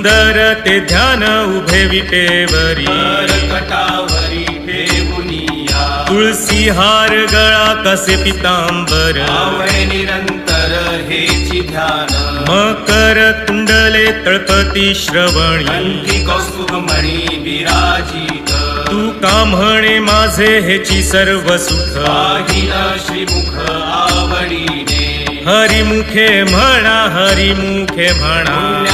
सुंदर ते ध्यान उभे विटेवरी कटावरी ठेवुनिया तुळसी हार गळा कसे पितांबर. आवळे निरंतर हेची ध्यान. मकर कुंडले तळपती श्रवणी. कंठी कौस्तुभ मणी विराजित. तू का म्हणे माझे हेची सर्व सुख. पाहिल श्रीमुख आवडीने. हरिमुखे म्हणा हरिमुखे म्हणा.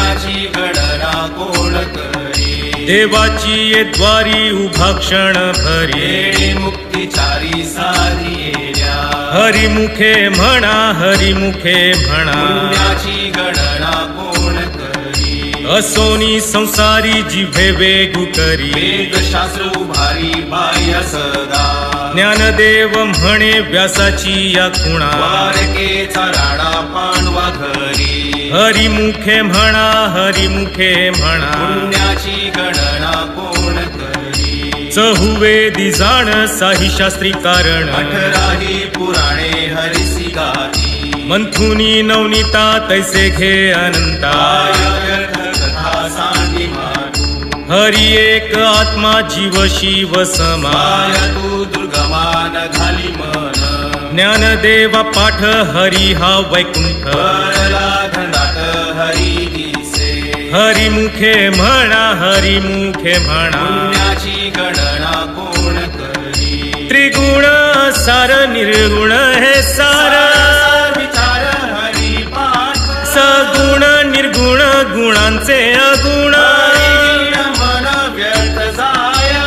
देवाची ये द्वारी उभा क्षण भरी. मुक्तिचारी साधिएल्या हरिमुखे म्हणा हरिमुखे म्हणा. गणना कोण करी असोनी संसारी जिभे वेगू करी. वेदशास्त्र उभारी बाह्य सदा. ज्ञानदेव म्हणे व्यासाची या खुणा राणा पांडवा घरी. हरिमुखे म्हणा हरिमुखे म्हणा. पुण्याची गणना कोण करी? चहुवेदी जाण साही शास्त्री कारण अठराही पुराणे हरिसी गाती. मंथुनी नवनीता तैसे घे अनंता. कथा सांगी हरी एक आत्मा जीव शिव समाय तू दुर्गमान घाली मन ज्ञानदेवा पाठ हरी हा वैकुंठ. करला हरी दिसे हरिमुखे म्हणा हरिमुखे म्हणा. पुण्याची गणना कोण करी त्रिगुण सार निर्गुण हे सार.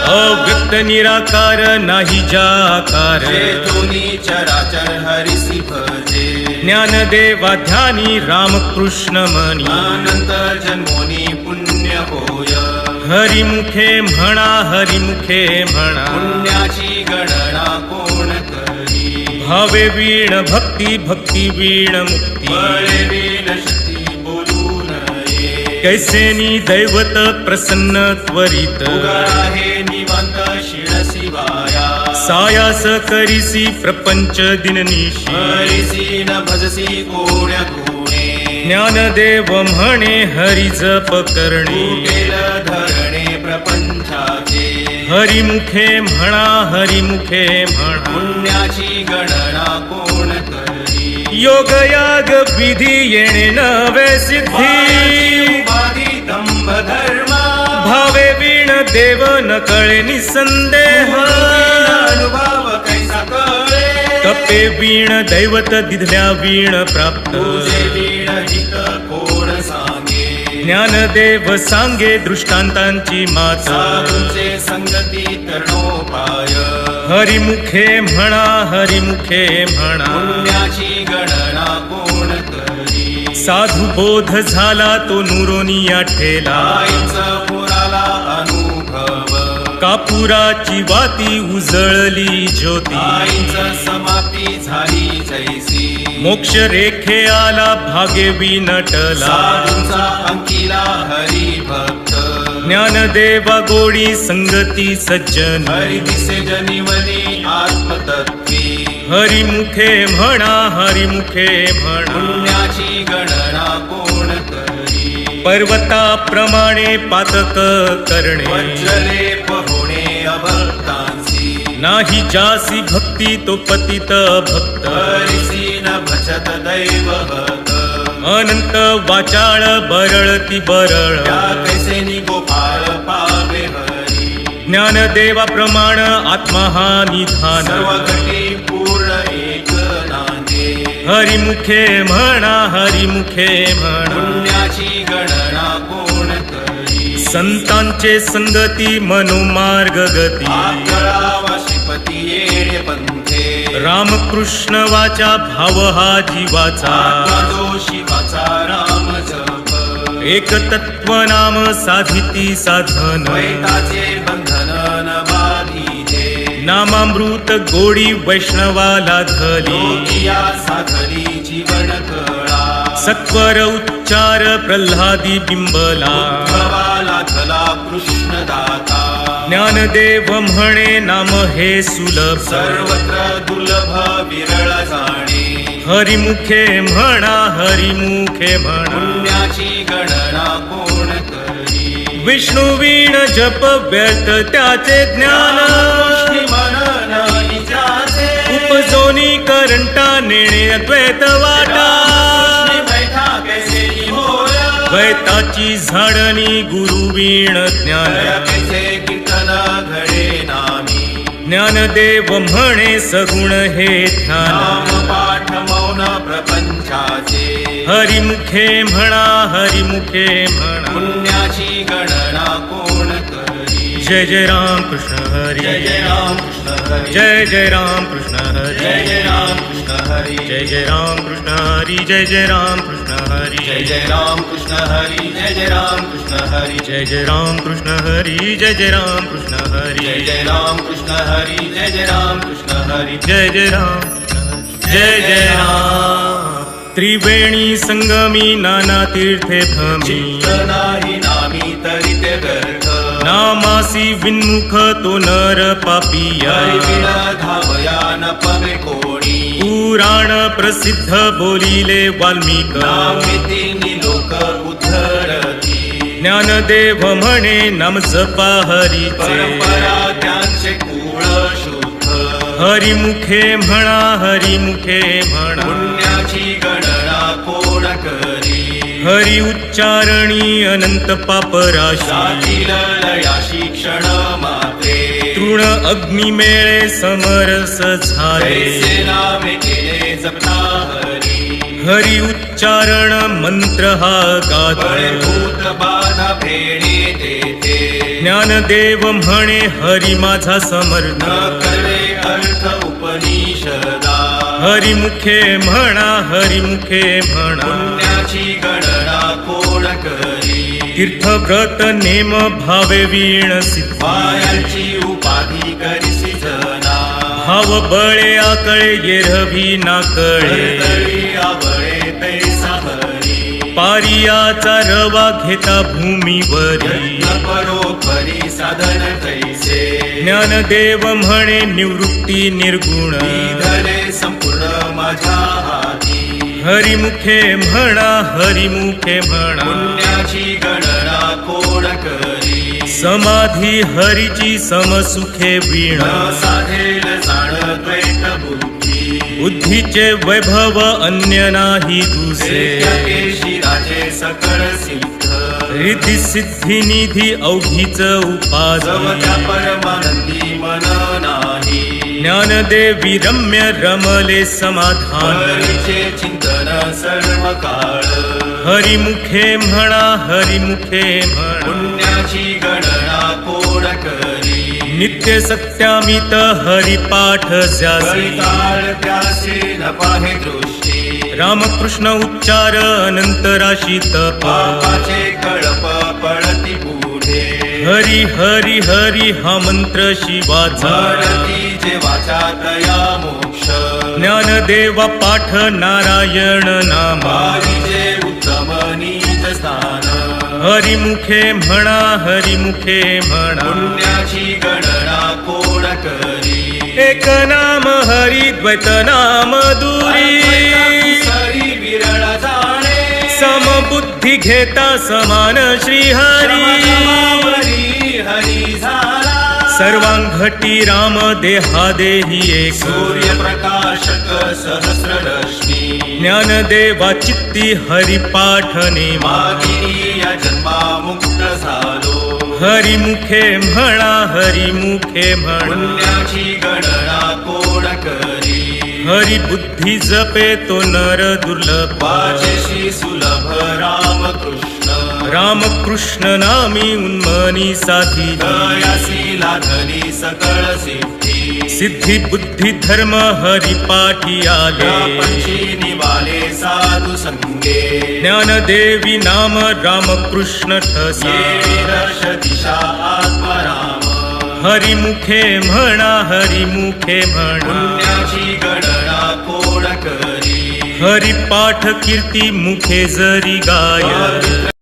अव्यक्त निराकार नाही जाकार. चराचर हरिसी भजे. ज्ञानदेवा ध्यानी रामकृष्ण मनी. अनंत जन्मोनी पुण्य होय. हरिमुखे म्हणा हरिमुखे म्हणा. पुण्याची गणना कोण करी? भावे वीण भक्ती भक्ती वीण मुक्ती. वीण शक्ती बोलू नये कैसेनी दैवत प्रसन्न त्वरित. उगाळा सायास करीसी प्रपंच दिननिशी. हरिसी न भजसी कोण्या गुणे. ज्ञानदेव म्हणे हरी जप करणे. धरणे प्रपंचाचे. हरिमुखे म्हणा हरिमुखे म्हणा. पुण्याची गणना कोण करी? योग याग विधी येणे नवे सिद्धी. दंभ धर्म भावे वीण देव न कळे निसंदेह अनुभव कैसा कळे तपे वीण दैवत दिधल्या वीण प्राप्त. तुझे वीण हित कोण सांगे? ज्ञानदेव सांगे दृष्टांतांची माता. साधूंचे संगती तरणोपाय. हरिमुखे म्हणा हरिमुखे म्हणा. पुण्याची गणना कोण करी साधू बोध झाला तो नुरोनिया ठेला. आईचा पुराला अनुभव कापुराची वाती उजळली ज्योती. आईचा समाप्ती झाली जैसी. मोक्ष रेखे आला भागे साधूंचा अंकिला हरी भक्त. ज्ञानदेवा गोडी संगती सज्जन. हरी दिसे जनिवली आत्मतत्वी. हरिमुखे म्हणा हरिमुखे म्हणा. पुण्याची गणना करी पर्वताप्रमाणे पातक करणे। वज्रले होणे अभक्तांसी। नाही जासी भक्ती तो पतित भक्त। भजत दैवहत अनंत वाचाळ बरळती बरळ। त्या कैसे गोपाळ पावे हरी। ज्ञानदेवा प्रमाण आत्मा हा निधान। पूर्ण एक हरिमुखे म्हणा हरिमुखे म्हणा। पुण्याची गणना कोण करी? संतांचे संगती मनोमार्ग गती. श्रीपती येणे पंथे. रामकृष्ण वाचा भाव हा जीवाचा. शिवाचा राम जप. एक तत्व नाम साधिती साधन. बंधन नामामृत गोडी वैष्णवाला धली. साधली जीवन सत्वर उच्चार प्रल्हादी बिंबला. ज्ञानदेव म्हणे नाम हे सुलभ. सर्वत्र दुर्लभ विरळ जाणे. हरिमुखे म्हणा हरिमुखे म्हणा. पुण्याची गणना कोण करे? विष्णू वीण जप व्यर्थ त्याचे ज्ञान. उपजोनी करंटा नेणे अद्वैत वाटा. द्वैताची झाडणी गुरु वीण ज्ञान. कैसे कीर्तन घडे नामी. ज्ञानदेव म्हणे सगुण हे ध्यान. पाठ मौन प्रपंचाचे. हरिमुखे म्हणा हरिमुखे म्हणा. पुण्याची गणना कोण करी? जय जय राम कृष्ण हरी. जय जय राम कृष्ण हरी. जय जय राम कृष्ण हरी. जय जय राम कृष्ण हरी. जय जय राम कृष्ण हरी जय जय राम कृष्ण हरी। जय जय राम कृष्ण हरी जय जय राम कृष्ण हरी। जय जय राम कृष्ण हरी जय जय राम कृष्ण हरी। जय जय राम कृष्ण हरी जय जय राम कृष्ण हरी। जय जय राम जय जय राम। त्रिवेणी संगमी नाना तीर्थे चित्त नाही नामी तरी ते व्यर्थ नामासी विन्मुख तो नर हरिविण धावया पुराण प्रसिद्ध बोलिले वाल्मिक. लोक उद्धरती। ज्ञानदेव म्हणे नाम जपा हरीचे कुळ शुद्ध। हरिमुखे म्हणा हरिमुखे म्हणा. पुण्याची गणना कोण करी? हरी उच्चारणी अनंत पापराशी. जातील लयाशी क्षण मात्रे तृण अग्नी मेळे समरस झाले. जपता हरी। हरी उच्चारण मंत्र हा गात। भूत बाधा फेणे तेथे ज्ञानदेव म्हणे हरी माझा समर्थ। न करवे अर्थ उपनिषदा। हरिमुखे म्हणा हरिमुखे म्हणा। पुण्याची गणना कोण करी? तीर्थव्रत नेम भावे वीण सिद्ध। पायांची उपाधी जना भाव बळे आकळे येरवी नाकळे. पारियाचा रवा घेता भूमीवरी. यत्न परोपरी साधन तैसे ज्ञानदेव म्हणे निवृत्ती निर्गुण. धरे संपूर्ण माझ्या हाती हरिमुखे म्हणा हरिमुखे म्हणा. पुण्याची गणना कोण कर समाधी हरीची समसुखे वीण. साधेल जाण द्वैत बुद्धी. बुद्धीचे वैभव अन्य नाही दुसे. राजे सकळ सिद्ध. रिद्धी सिद्धी निधी अवघीच उपास परमानंदी मन नाही. ज्ञानदेवी रम्य रमले समाधान. हरीचे चिंतन सर्व काळ. हरिमुखे म्हणा हरिमुखे म्हणा. पुण्याची नित्य सत्यामित हरिपाठ त्यासे न पाहे दृष्टी। रामकृष्ण उच्चार अनंत राशी तप। पापाचे कळप पडती पुढे। हरी हरी हरी हा मंत्र शिवाचा। वाचा तया मोक्ष। ज्ञानदेवा पाठ नारायण नामा। हरिमुखे म्हणा हरिमुखे म्हणा. पुण्याची गणना कोण करी? एक नाम हरी द्वैत नाम दुरी. सरी विरळ जाणे. समबुद्धी घेता समान श्रीहरी. हरी झाला. सर्वांघटी राम देहा देही एक. सूर्यप्रकाशक सहस्र रश्मी ज्ञानदेवा चित्ती हरिपाठ नेमा. मागिनी या जन्मा मुक्त झालो. हरिमुखे म्हणा हरिमुखे म्हणा पुण्याची गणना कोण करी? हरी बुद्धी जपे तो नर दुर्लभ. वाचेशी सुलभ रामकृष्ण. रामकृष्ण नामी उन्मनी साधी. दयासी लाधली सकळ सिद्धी. सिद्धी बुद्धी धर्म हरिपाठी आले. पंची निवाले साधू संगे। ज्ञानदेवी नाम रामकृष्ण ठसे। ये दर्श दिशा आत्मराम हरिमुखे म्हणा हरिमुखे म्हणा। पुण्याची गणना कोण करी हरिपाठ कीर्ती मुखे जरी गाय